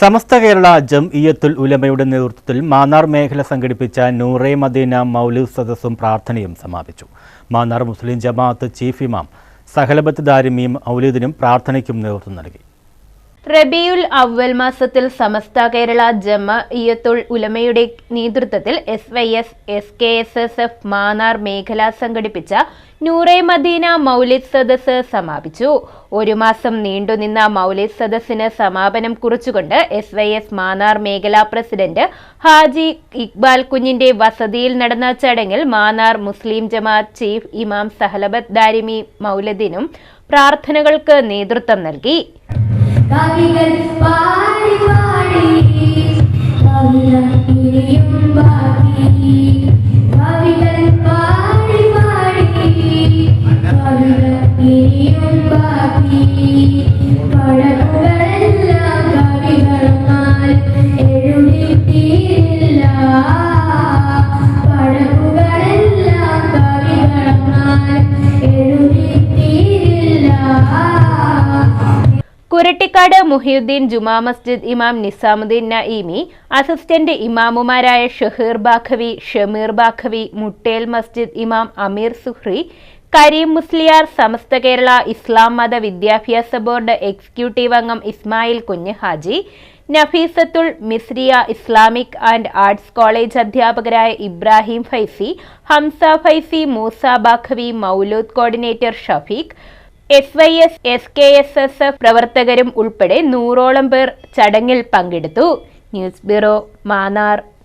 സമസ്ത കേരള ജംഇയ്യത്തുൽ ഉലമയുടെ നേതൃത്വത്തിൽ മാന്നാർ മേഖല സംഘടിപ്പിച്ച നൂറെ മദീന മൗലിദ് സദസ്സും പ്രാർത്ഥനയും സമാപിച്ചു. മാന്നാർ മുസ്ലിം ജമാഅത്ത് ചീഫ് ഇമാം സഹലബത്ത് ദാരിമിയും മൗലൂദിനും പ്രാർത്ഥനയ്ക്കും നേതൃത്വം നൽകി. റബിയുൽ അവൽ മാസത്തിൽ സമസ്ത കേരള ജമ ഇയത്തുൽ ഉലമയുടെ നേതൃത്വത്തിൽ S Y S S K S S F Mannar മേഖല സംഘടിപ്പിച്ച നൂറെ മദീന മൗലിദ് സദസ് സമാപിച്ചു. ഒരു മാസം നീണ്ടുനിന്ന മൗലിദ് സദസ്സിന് സമാപനം കുറിച്ചുകൊണ്ട് എസ് വൈ എസ് മാന്നാർ മേഖലാ പ്രസിഡന്റ് ഹാജി ഇക്ബാൽ കുഞ്ഞിന്റെ വസതിയിൽ നടന്ന ചടങ്ങിൽ മാന്നാർ മുസ്ലിം ജമാഅത്ത് ചീഫ് ഇമാം സഹലബത്ത് ദാരിമി മൗലദിനും പ്രാർത്ഥനകൾക്ക് നേതൃത്വം നൽകി. கவிகள் കുരട്ടിക്കാട് മുഹിയുദ്ദീൻ ജുമാ മസ്ജിദ് ഇമാം നിസാമുദ്ദീൻ നഈമി അസിസ്റ്റന്റ് ഇമാമുമാരായ ഷഹീർ ബാഖവി ഷമീർ ബാഖവി മുട്ടേൽ മസ്ജിദ് ഇമാം അമീർ സുഹ്രി കരീം മുസ്ലിയാർ സമസ്ത കേരള ഇസ്ലാം മത വിദ്യാഭ്യാസ ബോർഡ് എക്സിക്യൂട്ടീവ് അംഗം Ismail Kunju Haji Nafeesathul Misriya Islamic and arts college അധ്യാപകരായ Ibrahim Faizy Hamza Faizy Moosa Baqavi Moulood coordinator Shafeeq S Y S S K S S F പ്രവർത്തകരും ഉൾപ്പെടെ നൂറോളം പേർ ചടങ്ങിൽ പങ്കെടുത്തു. News bureau Mannar.